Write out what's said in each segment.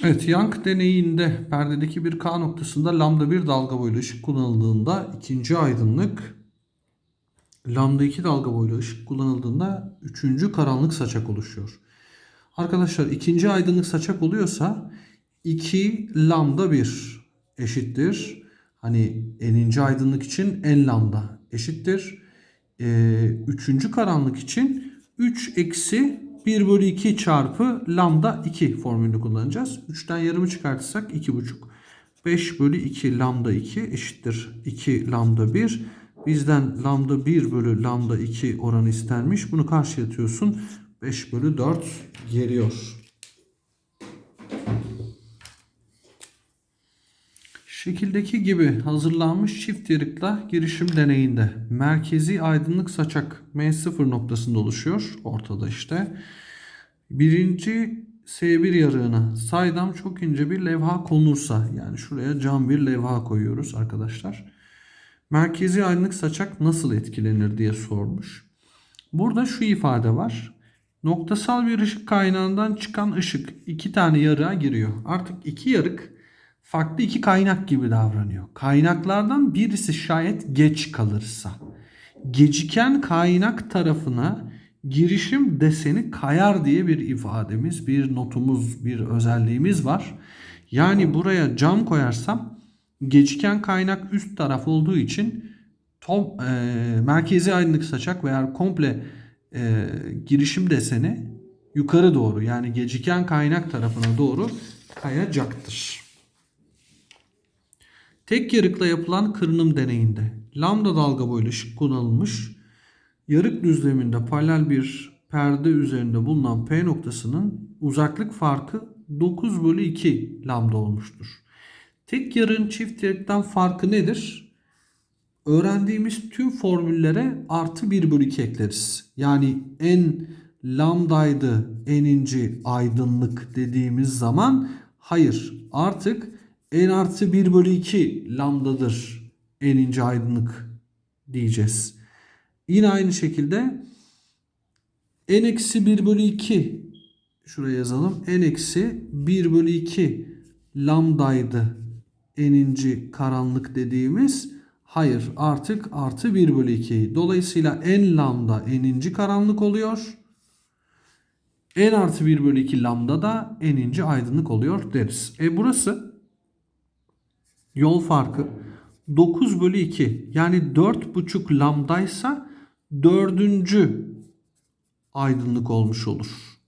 Evet, Young deneyinde perdedeki bir K noktasında lambda bir dalga boylu ışık kullanıldığında ikinci aydınlık, lambda 2 dalga boylu ışık kullanıldığında üçüncü karanlık saçak oluşuyor. Arkadaşlar ikinci aydınlık saçak oluyorsa 2 lambda 1 eşittir. Hani eninci aydınlık için n lambda eşittir. Ee, üçüncü karanlık için 3 eksi 1 bölü 2 çarpı lambda 2 formülünü kullanacağız. 3'ten yarımı çıkartırsak 2,5. 5 bölü 2 lambda 2 eşittir 2 lambda 1. Bizden lambda 1 bölü lambda 2 oranı istenmiş. Bunu karşıya atıyorsun. 5 bölü 4 geliyor. Şekildeki gibi hazırlanmış çift yarıkla girişim deneyinde merkezi aydınlık saçak M0 noktasında oluşuyor. Ortada işte. Birinci S1 yarığına saydam çok ince bir levha konulursa yani şuraya cam bir levha koyuyoruz arkadaşlar. Merkezi aydınlık saçak nasıl etkilenir diye sormuş. Burada şu ifade var. Noktasal bir ışık kaynağından çıkan ışık iki tane yarığa giriyor. Artık iki yarık farklı iki kaynak gibi davranıyor. Kaynaklardan birisi şayet geç kalırsa geciken kaynak tarafına girişim deseni kayar diye bir ifademiz, bir notumuz, bir özelliğimiz var. Yani buraya cam koyarsam geciken kaynak üst taraf olduğu için tom, e, merkezi aydınlık saçak veya komple e, girişim deseni yukarı doğru yani geciken kaynak tarafına doğru kayacaktır. Tek yarıkla yapılan kırınım deneyinde lambda dalga boylu ışık kullanılmış. Yarık düzleminde paralel bir perde üzerinde bulunan P noktasının uzaklık farkı 9 bölü 2 lambda olmuştur. Tek yarığın çift yarıktan farkı nedir? Öğrendiğimiz tüm formüllere artı 1 bölü 2 ekleriz. Yani en lambdaydı eninci aydınlık dediğimiz zaman hayır artık n artı 1 bölü 2 lambdadır eninci aydınlık diyeceğiz. Yine aynı şekilde n eksi 1 bölü 2 şuraya yazalım. n eksi 1 bölü 2 lambdaydı eninci karanlık dediğimiz hayır artık artı 1 bölü 2. Dolayısıyla n lambda eninci karanlık oluyor. n artı 1 bölü 2 lambda da eninci aydınlık oluyor deriz. E burası yol farkı 9 bölü 2 yani 4,5 lambdaysa dördüncü aydınlık olmuş olur.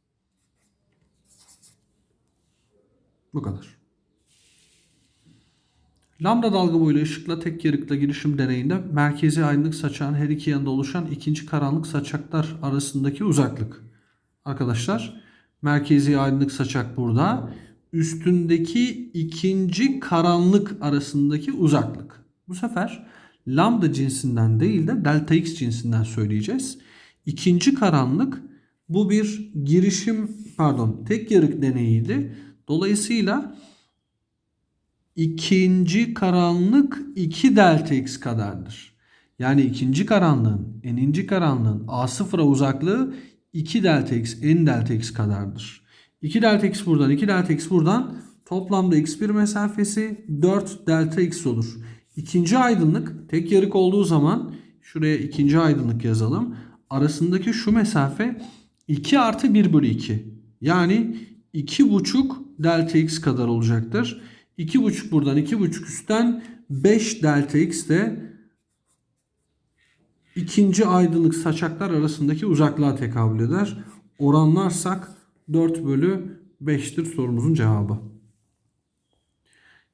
Bu kadar. Lambda dalga boylu ışıkla tek yarıkla girişim deneyinde merkezi aydınlık saçağın her iki yanında oluşan ikinci karanlık saçaklar arasındaki uzaklık. Arkadaşlar merkezi aydınlık saçak burada. Üstündeki ikinci karanlık arasındaki uzaklık. Bu sefer lambda cinsinden değil de delta x cinsinden söyleyeceğiz. İkinci karanlık bu bir girişim pardon tek yarık deneyiydi. Dolayısıyla ikinci karanlık 2 delta x kadardır. Yani ikinci karanlığın eninci karanlığın a sıfıra uzaklığı 2 delta x n delta x kadardır. 2 delta x buradan 2 delta x buradan toplamda x1 mesafesi 4 delta x olur. İkinci aydınlık tek yarık olduğu zaman şuraya ikinci aydınlık yazalım. Arasındaki şu mesafe 2 artı 1 bölü 2. Yani 2,5 delta x kadar olacaktır. 2,5 buradan 2,5 üstten 5 delta x de ikinci aydınlık saçaklar arasındaki uzaklığa tekabül eder. Oranlarsak 4 bölü 5'tir sorumuzun cevabı.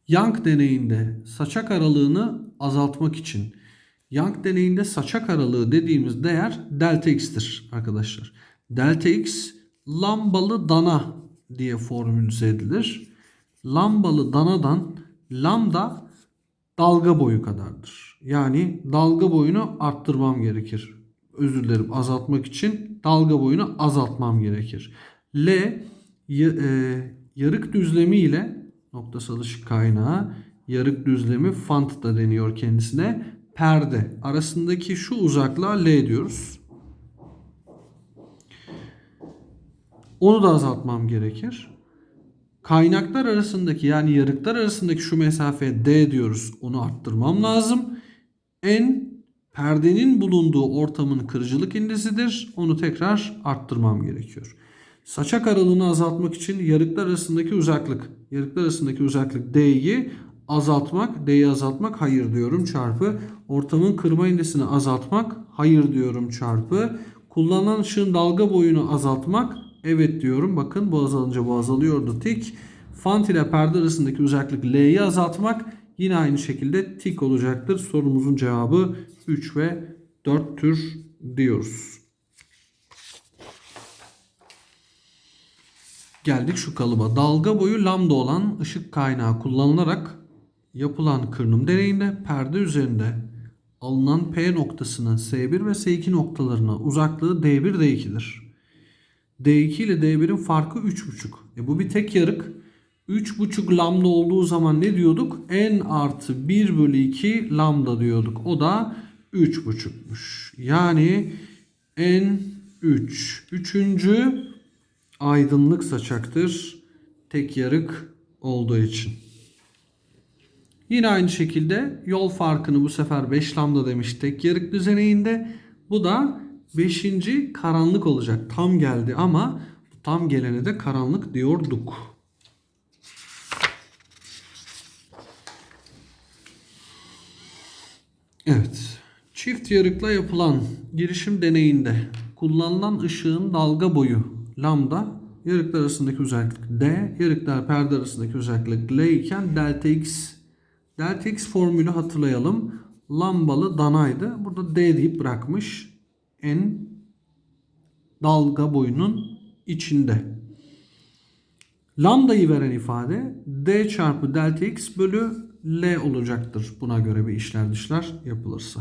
Young deneyinde saçak aralığını azaltmak için Young deneyinde saçak aralığı dediğimiz değer delta x'tir arkadaşlar. Delta x lambalı dana diye formülize edilir. Lambalı danadan lambda dalga boyu kadardır. Yani dalga boyunu arttırmam gerekir. Özür dilerim azaltmak için dalga boyunu azaltmam gerekir. L e, yarık düzlemi ile noktasal ışık kaynağı yarık düzlemi fant da deniyor kendisine. Perde arasındaki şu uzaklığa L diyoruz. Onu da azaltmam gerekir. kaynaklar arasındaki yani yarıklar arasındaki şu mesafeye D diyoruz. Onu arttırmam lazım. N perdenin bulunduğu ortamın kırıcılık indisidir. Onu tekrar arttırmam gerekiyor. Saçak aralığını azaltmak için yarıklar arasındaki uzaklık. Yarıklar arasındaki uzaklık D'yi azaltmak. D'yi azaltmak hayır diyorum çarpı. Ortamın kırma indisini azaltmak hayır diyorum çarpı. Kullanılan ışığın dalga boyunu azaltmak evet diyorum. Bakın bu azalınca bu azalıyordu tik. Fant ile perde arasındaki uzaklık L'yi azaltmak yine aynı şekilde tik olacaktır. Sorumuzun cevabı 3 ve 4'tür diyoruz. Geldik şu kalıba. Dalga boyu lambda olan ışık kaynağı kullanılarak yapılan kırınım deneyinde perde üzerinde alınan P noktasının S1 ve S2 noktalarına uzaklığı D1 D2'dir. D2 ile D1'in farkı 3,5. E bu bir tek yarık. 3,5 lambda olduğu zaman ne diyorduk? N artı 1 bölü 2 lambda diyorduk. O da 3,5'muş. Yani N 3. Üçüncü aydınlık saçaktır. Tek yarık olduğu için. Yine aynı şekilde yol farkını bu sefer 5 lambda demiştik yarık düzeninde. Bu da 5. karanlık olacak. Tam geldi ama tam gelene de karanlık diyorduk. Evet. Çift yarıkla yapılan girişim deneyinde kullanılan ışığın dalga boyu lambda yarıklar arasındaki uzaklık D, yarıklar perde arasındaki uzaklık L iken delta x delta x formülü hatırlayalım. Lambalı danaydı. Burada D deyip bırakmış. N dalga boyunun içinde. Lambdayı veren ifade D çarpı delta x bölü L olacaktır. Buna göre bir işler dışlar yapılırsa.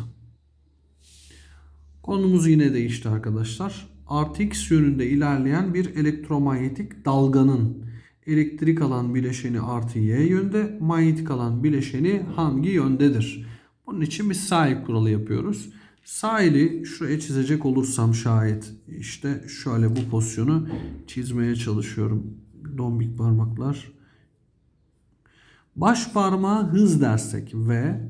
Konumuz yine değişti arkadaşlar. Artı x yönünde ilerleyen bir elektromanyetik dalganın elektrik alan bileşeni artı y yönde, manyetik alan bileşeni hangi yöndedir? Bunun için bir sahil kuralı yapıyoruz. Sahili şuraya çizecek olursam şayet işte şöyle bu pozisyonu çizmeye çalışıyorum. Dombik parmaklar. Baş parmağı hız dersek ve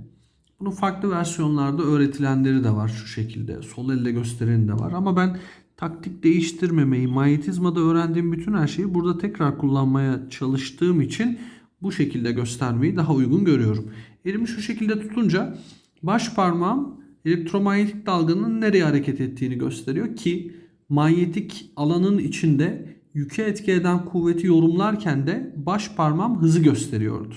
bunun farklı versiyonlarda öğretilenleri de var şu şekilde. Sol elle göstereni de var ama ben taktik değiştirmemeyi, manyetizmada öğrendiğim bütün her şeyi burada tekrar kullanmaya çalıştığım için bu şekilde göstermeyi daha uygun görüyorum. Elimi şu şekilde tutunca baş parmağım elektromanyetik dalganın nereye hareket ettiğini gösteriyor ki manyetik alanın içinde yüke etki eden kuvveti yorumlarken de baş parmağım hızı gösteriyordu.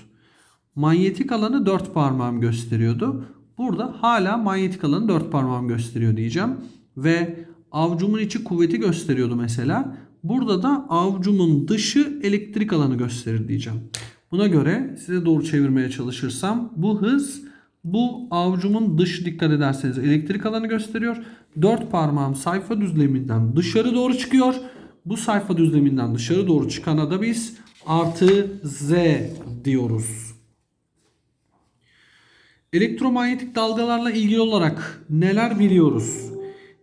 Manyetik alanı dört parmağım gösteriyordu. Burada hala manyetik alanı dört parmağım gösteriyor diyeceğim. Ve avcumun içi kuvveti gösteriyordu mesela. Burada da avcumun dışı elektrik alanı gösterir diyeceğim. Buna göre size doğru çevirmeye çalışırsam bu hız bu avcumun dışı dikkat ederseniz elektrik alanı gösteriyor. Dört parmağım sayfa düzleminden dışarı doğru çıkıyor. Bu sayfa düzleminden dışarı doğru çıkana da biz artı z diyoruz. Elektromanyetik dalgalarla ilgili olarak neler biliyoruz?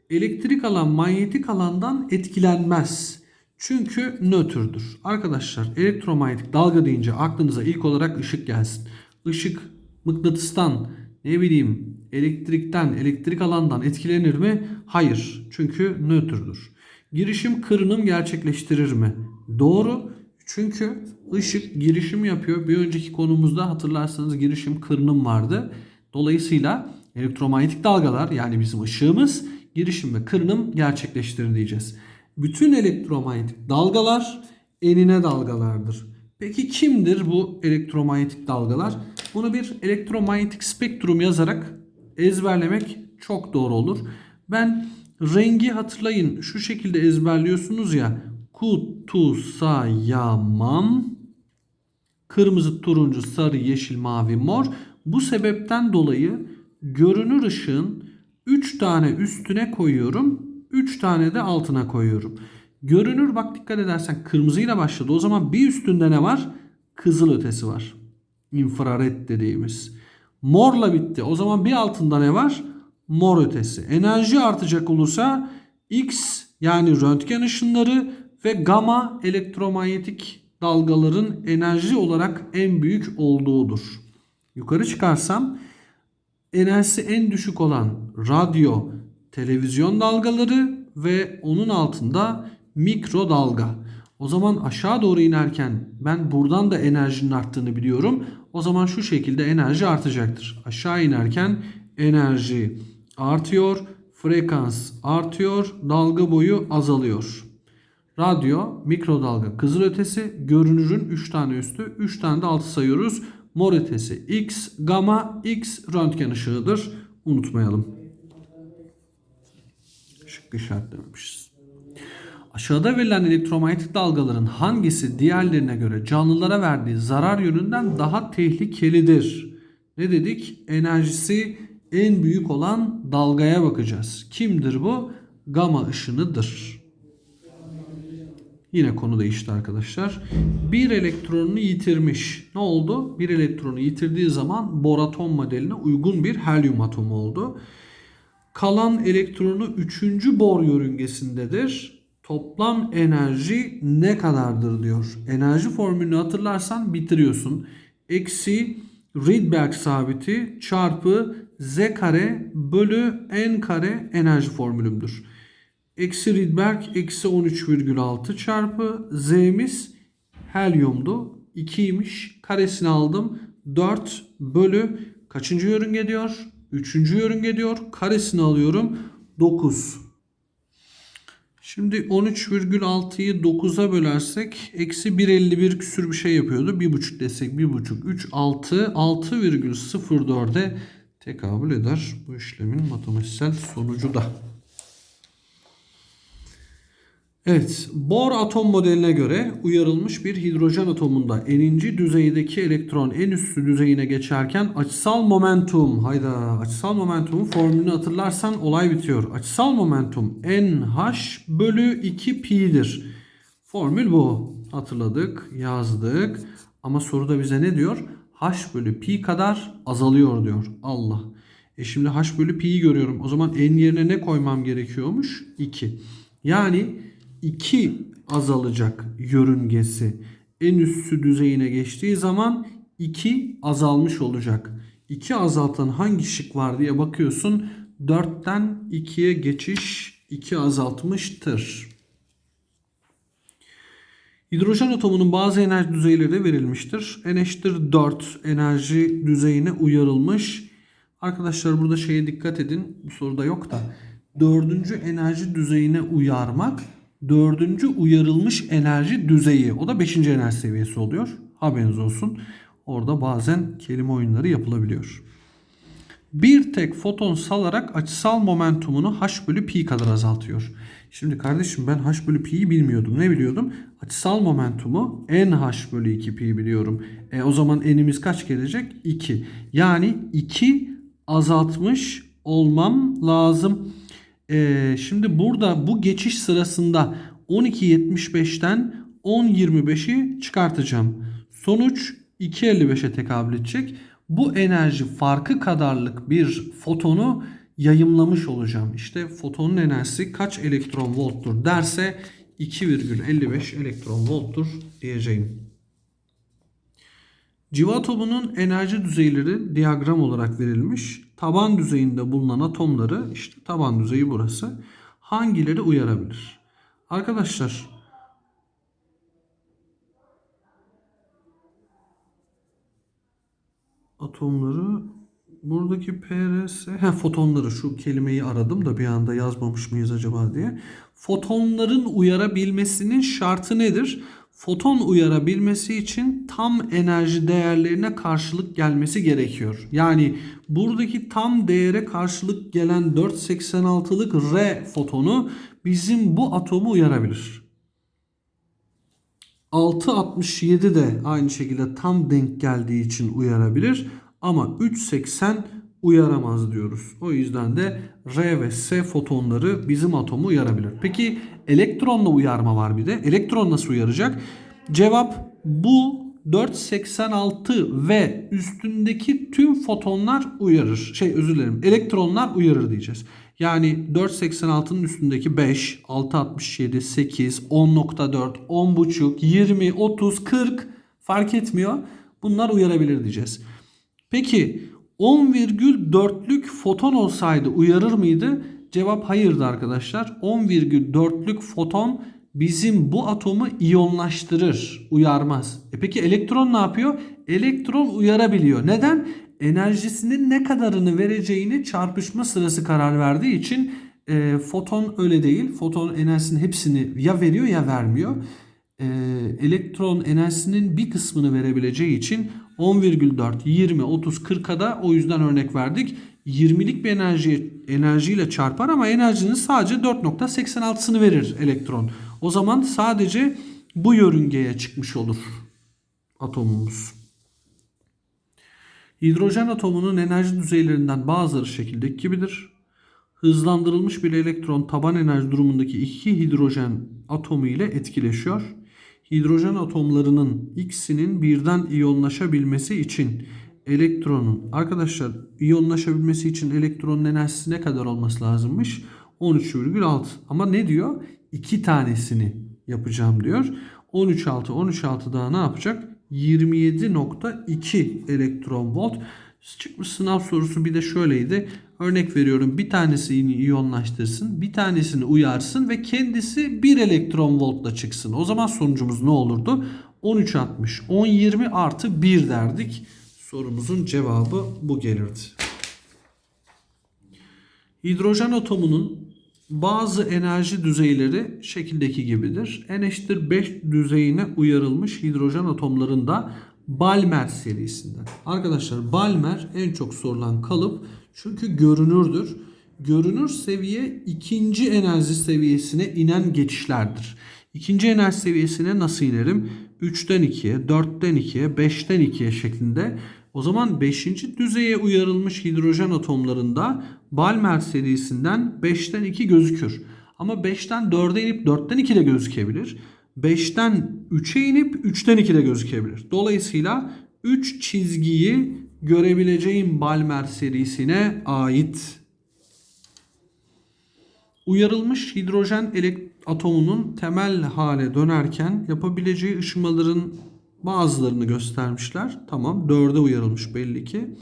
Elektrik alan manyetik alandan etkilenmez. Çünkü nötrdür. Arkadaşlar elektromanyetik dalga deyince aklınıza ilk olarak ışık gelsin. Işık mıknatıstan ne bileyim elektrikten, elektrik alandan etkilenir mi? Hayır. Çünkü nötrdür. Girişim kırınım gerçekleştirir mi? Doğru. Çünkü ışık girişim yapıyor. Bir önceki konumuzda hatırlarsanız girişim kırınım vardı. Dolayısıyla elektromanyetik dalgalar yani bizim ışığımız girişim ve kırınım gerçekleştirir diyeceğiz. Bütün elektromanyetik dalgalar enine dalgalardır. Peki kimdir bu elektromanyetik dalgalar? Bunu bir elektromanyetik spektrum yazarak ezberlemek çok doğru olur. Ben rengi hatırlayın şu şekilde ezberliyorsunuz ya. Kutusayamam. Kırmızı, turuncu, sarı, yeşil, mavi, mor. Bu sebepten dolayı görünür ışığın 3 tane üstüne koyuyorum. 3 tane de altına koyuyorum. Görünür bak dikkat edersen kırmızıyla başladı. O zaman bir üstünde ne var? Kızıl ötesi var. İnfrared dediğimiz. Morla bitti. O zaman bir altında ne var? Mor ötesi. Enerji artacak olursa X yani röntgen ışınları ve gamma elektromanyetik dalgaların enerji olarak en büyük olduğudur. Yukarı çıkarsam enerjisi en düşük olan radyo, televizyon dalgaları ve onun altında mikrodalga. O zaman aşağı doğru inerken ben buradan da enerjinin arttığını biliyorum. O zaman şu şekilde enerji artacaktır. Aşağı inerken enerji artıyor, frekans artıyor, dalga boyu azalıyor. Radyo, mikrodalga, kızılötesi, görünürün 3 tane üstü, 3 tane de altı sayıyoruz. Mor ötesi X, gamma, X röntgen ışığıdır. Unutmayalım. Şık işaretlememişiz. Aşağıda verilen elektromanyetik dalgaların hangisi diğerlerine göre canlılara verdiği zarar yönünden daha tehlikelidir? Ne dedik? Enerjisi en büyük olan dalgaya bakacağız. Kimdir bu? Gama ışınıdır. Yine konu değişti arkadaşlar. Bir elektronunu yitirmiş. Ne oldu? Bir elektronu yitirdiği zaman boraton modeline uygun bir helyum atomu oldu. Kalan elektronu 3. bor yörüngesindedir. Toplam enerji ne kadardır diyor. Enerji formülünü hatırlarsan bitiriyorsun. Eksi Rydberg sabiti çarpı z kare bölü n kare enerji formülümdür. Eksi Rydberg eksi 13,6 çarpı z'miz helyumdu. 2'ymiş. Karesini aldım. 4 bölü kaçıncı yörünge diyor? Üçüncü yörünge diyor. Karesini alıyorum. 9. Şimdi 13,6'yı 9'a bölersek eksi 1,51 küsür bir şey yapıyordu. 1,5 desek 1,5, 3, 6, 6,04'e tekabül eder. Bu işlemin matematiksel sonucu da. Evet, Bohr atom modeline göre uyarılmış bir hidrojen atomunda n'inci düzeydeki elektron en üstü düzeyine geçerken açısal momentum, hayda açısal momentumun formülünü hatırlarsan olay bitiyor. Açısal momentum nh bölü 2 pi'dir. Formül bu. Hatırladık, yazdık. Ama soruda bize ne diyor? h bölü pi kadar azalıyor diyor. Allah. E şimdi h bölü pi'yi görüyorum. O zaman n yerine ne koymam gerekiyormuş? 2. Yani 2 azalacak yörüngesi en üstü düzeyine geçtiği zaman 2 azalmış olacak. 2 azaltan hangi şık var diye bakıyorsun. 4'ten 2'ye geçiş 2 azaltmıştır. Hidrojen atomunun bazı enerji düzeyleri verilmiştir. N eşittir 4 enerji düzeyine uyarılmış. Arkadaşlar burada şeye dikkat edin. Bu soruda yok da. Dördüncü enerji düzeyine uyarmak dördüncü uyarılmış enerji düzeyi. O da beşinci enerji seviyesi oluyor. Haberiniz olsun. Orada bazen kelime oyunları yapılabiliyor. Bir tek foton salarak açısal momentumunu h bölü pi kadar azaltıyor. Şimdi kardeşim ben h bölü pi'yi bilmiyordum. Ne biliyordum? Açısal momentumu nh bölü 2 pi biliyorum. E, o zaman n'imiz kaç gelecek? 2. Yani 2 azaltmış olmam lazım. Ee, şimdi burada bu geçiş sırasında 12.75'ten 10.25'i çıkartacağım. Sonuç 2.55'e tekabül edecek. Bu enerji farkı kadarlık bir fotonu yayımlamış olacağım. İşte fotonun enerjisi kaç elektron volttur derse 2,55 elektron volttur diyeceğim. Civa atomunun enerji düzeyleri diyagram olarak verilmiş. Taban düzeyinde bulunan atomları işte taban düzeyi burası. Hangileri uyarabilir? Arkadaşlar atomları buradaki PRS he, fotonları şu kelimeyi aradım da bir anda yazmamış mıyız acaba diye. Fotonların uyarabilmesinin şartı nedir? Foton uyarabilmesi için tam enerji değerlerine karşılık gelmesi gerekiyor. Yani buradaki tam değere karşılık gelen 486'lık R fotonu bizim bu atomu uyarabilir. 667 de aynı şekilde tam denk geldiği için uyarabilir ama 380 uyaramaz diyoruz. O yüzden de R ve S fotonları bizim atomu uyarabilir. Peki elektronla uyarma var bir de. Elektron nasıl uyaracak? Cevap bu 486 ve üstündeki tüm fotonlar uyarır. Şey özür dilerim elektronlar uyarır diyeceğiz. Yani 4.86'nın üstündeki 5, 6.67, 8, 10.4, 10.5, 20, 30, 40 fark etmiyor. Bunlar uyarabilir diyeceğiz. Peki 10,4'lük foton olsaydı uyarır mıydı? Cevap hayırdı arkadaşlar. 10,4'lük foton bizim bu atomu iyonlaştırır, uyarmaz. E peki elektron ne yapıyor? Elektron uyarabiliyor. Neden? Enerjisinin ne kadarını vereceğini çarpışma sırası karar verdiği için e, foton öyle değil. Foton enerjisinin hepsini ya veriyor ya vermiyor. E, elektron enerjisinin bir kısmını verebileceği için 10,4, 20, 30, 40'a da o yüzden örnek verdik. 20'lik bir enerji enerjiyle çarpar ama enerjinin sadece 4.86'sını verir elektron. O zaman sadece bu yörüngeye çıkmış olur atomumuz. Hidrojen atomunun enerji düzeylerinden bazıları şekildeki gibidir. Hızlandırılmış bir elektron taban enerji durumundaki iki hidrojen atomu ile etkileşiyor. Hidrojen atomlarının ikisinin birden iyonlaşabilmesi için elektronun arkadaşlar iyonlaşabilmesi için elektronun enerjisi ne kadar olması lazımmış? 13,6 ama ne diyor? İki tanesini yapacağım diyor. 13,6 13,6 daha ne yapacak? 27.2 elektron volt. Çıkmış sınav sorusu bir de şöyleydi. Örnek veriyorum bir tanesini iyonlaştırsın, bir tanesini uyarsın ve kendisi 1 elektron voltla çıksın. O zaman sonucumuz ne olurdu? 13.60, 10.20 artı 1 derdik. Sorumuzun cevabı bu gelirdi. Hidrojen atomunun bazı enerji düzeyleri şekildeki gibidir. N eşittir 5 düzeyine uyarılmış hidrojen atomlarında Balmer serisinden. Arkadaşlar Balmer en çok sorulan kalıp çünkü görünürdür. Görünür seviye ikinci enerji seviyesine inen geçişlerdir. İkinci enerji seviyesine nasıl inerim? 3'ten 2'ye, 4'ten 2'ye, 5'ten 2'ye şeklinde. O zaman 5. düzeye uyarılmış hidrojen atomlarında Balmer serisinden 5'ten 2 gözükür. Ama 5'ten 4'e inip 4'ten 2 de gözükebilir. 5'ten 3'e inip 3'ten 2 de gözükebilir. Dolayısıyla 3 çizgiyi görebileceğim Balmer serisine ait. Uyarılmış hidrojen atomunun temel hale dönerken yapabileceği ışımaların bazılarını göstermişler. Tamam 4'e uyarılmış belli ki.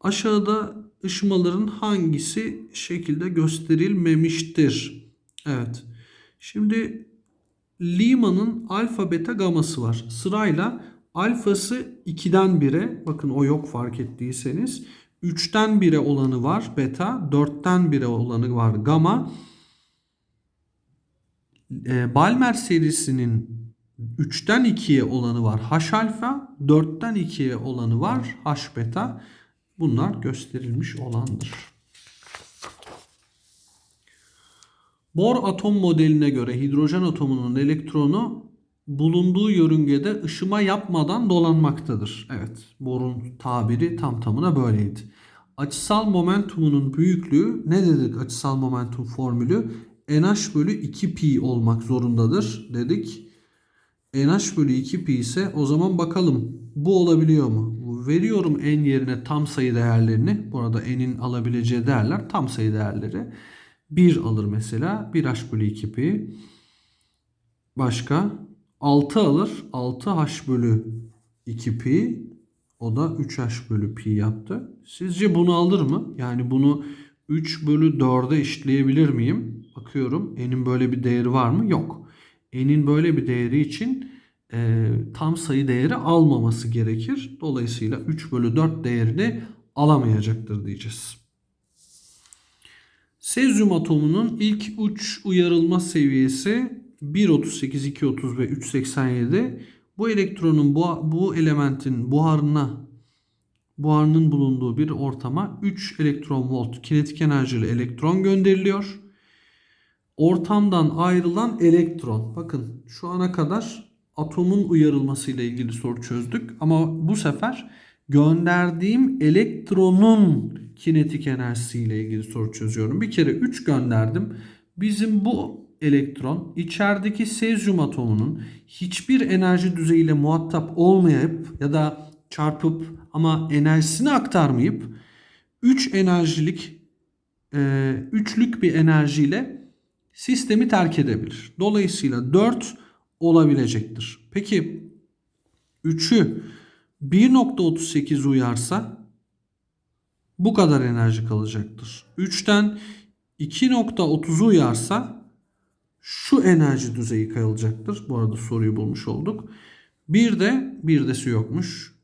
Aşağıda ışımaların hangisi şekilde gösterilmemiştir? Evet. Şimdi Lima'nın alfa beta gaması var. Sırayla alfası 2'den 1'e bakın o yok fark ettiyseniz. 3'ten 1'e olanı var beta. 4'ten 1'e olanı var gamma. E, Balmer serisinin 3'ten 2'ye olanı var H alfa. 4'ten 2'ye olanı var H beta. Bunlar gösterilmiş olandır. Bohr atom modeline göre hidrojen atomunun elektronu bulunduğu yörüngede ışıma yapmadan dolanmaktadır. Evet, Bohr'un tabiri tam tamına böyleydi. Açısal momentumunun büyüklüğü ne dedik açısal momentum formülü? NH bölü 2 pi olmak zorundadır dedik. NH bölü 2 pi ise o zaman bakalım bu olabiliyor mu? Veriyorum n yerine tam sayı değerlerini. Bu arada n'in alabileceği değerler tam sayı değerleri. 1 alır mesela. 1h bölü 2 pi. Başka? 6 alır. 6h bölü 2 pi. O da 3h bölü pi yaptı. Sizce bunu alır mı? Yani bunu 3 bölü 4'e eşitleyebilir miyim? Bakıyorum. N'in böyle bir değeri var mı? Yok. N'in böyle bir değeri için e, tam sayı değeri almaması gerekir. Dolayısıyla 3 bölü 4 değerini alamayacaktır diyeceğiz. Sezyum atomunun ilk uç uyarılma seviyesi 1.38, 2.30 ve 3.87. Bu elektronun bu, bu elementin buharına buharının bulunduğu bir ortama 3 elektron volt kinetik enerjili elektron gönderiliyor. Ortamdan ayrılan elektron. Bakın şu ana kadar atomun uyarılması ile ilgili soru çözdük ama bu sefer gönderdiğim elektronun kinetik enerjisi ile ilgili soru çözüyorum. Bir kere 3 gönderdim. Bizim bu elektron içerideki sezyum atomunun hiçbir enerji düzeyiyle muhatap olmayıp ya da çarpıp ama enerjisini aktarmayıp 3 enerjilik e, üçlük bir enerjiyle sistemi terk edebilir. Dolayısıyla 4 olabilecektir. Peki 3'ü 1.38 uyarsa bu kadar enerji kalacaktır. 3'ten 2.30'u uyarsa şu enerji düzeyi kayılacaktır. Bu arada soruyu bulmuş olduk. Bir de bir desi yokmuş.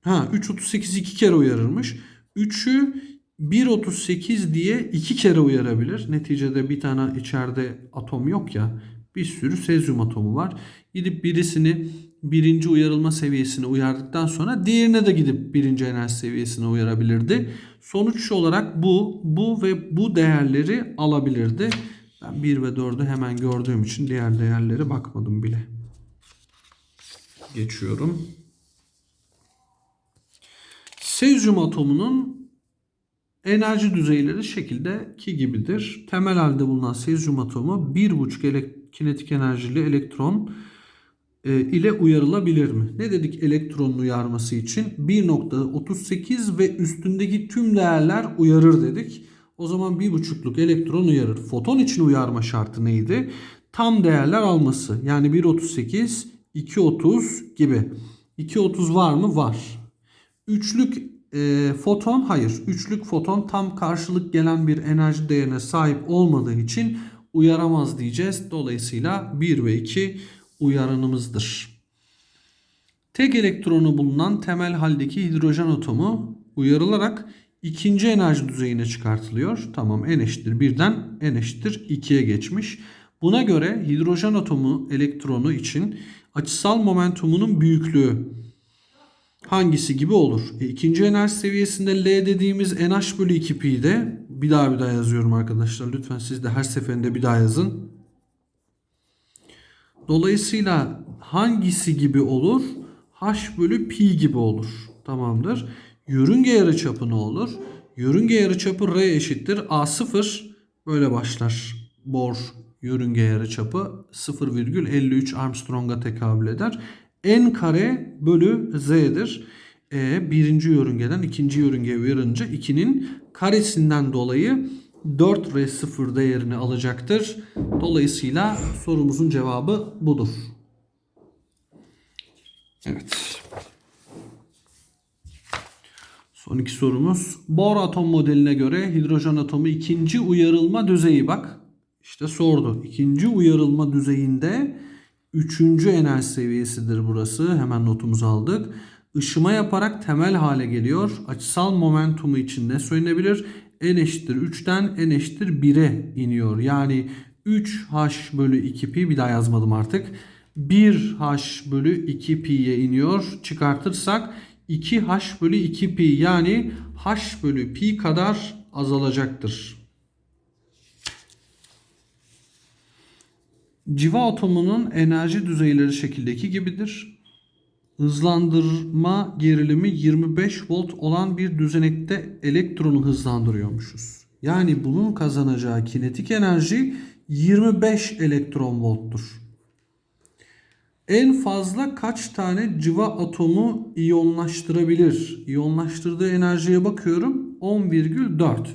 Ha 3.38 iki kere uyarırmış. 3'ü 1.38 diye iki kere uyarabilir. Neticede bir tane içeride atom yok ya. Bir sürü sezyum atomu var. Gidip birisini birinci uyarılma seviyesine uyardıktan sonra diğerine de gidip birinci enerji seviyesine uyarabilirdi. Sonuç olarak bu, bu ve bu değerleri alabilirdi. Ben 1 ve 4'ü hemen gördüğüm için diğer değerlere bakmadım bile. Geçiyorum. Sezyum atomunun enerji düzeyleri şekildeki gibidir. Temel halde bulunan sezyum atomu 1,5 elek- kinetik enerjili elektron e, ile uyarılabilir mi? Ne dedik elektronun uyarması için? 1.38 ve üstündeki tüm değerler uyarır dedik. O zaman 1.5'luk elektron uyarır. Foton için uyarma şartı neydi? Tam değerler alması. Yani 1.38, 2.30 gibi. 2.30 var mı? Var. Üçlük e, foton hayır. Üçlük foton tam karşılık gelen bir enerji değerine sahip olmadığı için uyaramaz diyeceğiz. Dolayısıyla 1 ve 2 uyaranımızdır. Tek elektronu bulunan temel haldeki hidrojen atomu uyarılarak ikinci enerji düzeyine çıkartılıyor. Tamam n eşittir 1'den n eşittir 2'ye geçmiş. Buna göre hidrojen atomu elektronu için açısal momentumunun büyüklüğü hangisi gibi olur? E, ikinci enerji seviyesinde L dediğimiz NH bölü 2pi'de bir daha bir daha yazıyorum arkadaşlar. Lütfen siz de her seferinde bir daha yazın. Dolayısıyla hangisi gibi olur? H bölü pi gibi olur. Tamamdır. Yörünge yarıçapı ne olur? Yörünge yarıçapı R eşittir A0 böyle başlar. Bohr yörünge yarıçapı 0,53 Armstrong'a tekabül eder. N kare bölü Z'dir. E, birinci yörüngeden ikinci yörüngeye uyarınca 2'nin karesinden dolayı 4R0 değerini alacaktır. Dolayısıyla sorumuzun cevabı budur. Evet. Son iki sorumuz. Bohr atom modeline göre hidrojen atomu ikinci uyarılma düzeyi bak. İşte sordu. İkinci uyarılma düzeyinde üçüncü enerji seviyesidir burası. Hemen notumuzu aldık. Işıma yaparak temel hale geliyor. Açısal momentumu için ne söylenebilir? n eşittir 3'ten n eşittir 1'e iniyor. Yani 3h bölü 2pi bir daha yazmadım artık. 1h bölü 2pi'ye iniyor. Çıkartırsak 2h bölü 2pi yani h bölü pi kadar azalacaktır. Civa atomunun enerji düzeyleri şekildeki gibidir. Hızlandırma gerilimi 25 volt olan bir düzenekte elektronu hızlandırıyormuşuz. Yani bunun kazanacağı kinetik enerji 25 elektron volttur. En fazla kaç tane civa atomu iyonlaştırabilir? İyonlaştırdığı enerjiye bakıyorum 10,4.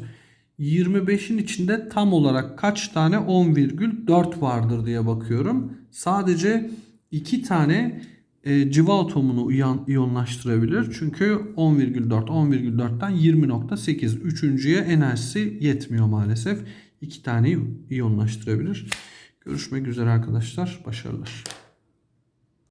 25'in içinde tam olarak kaç tane 10,4 vardır diye bakıyorum. Sadece 2 tane e, civa atomunu iyon, iyonlaştırabilir. Çünkü 10,4 10,4'ten 20,8 üçüncüye enerjisi yetmiyor maalesef. 2 tane iyonlaştırabilir. Görüşmek üzere arkadaşlar. Başarılar.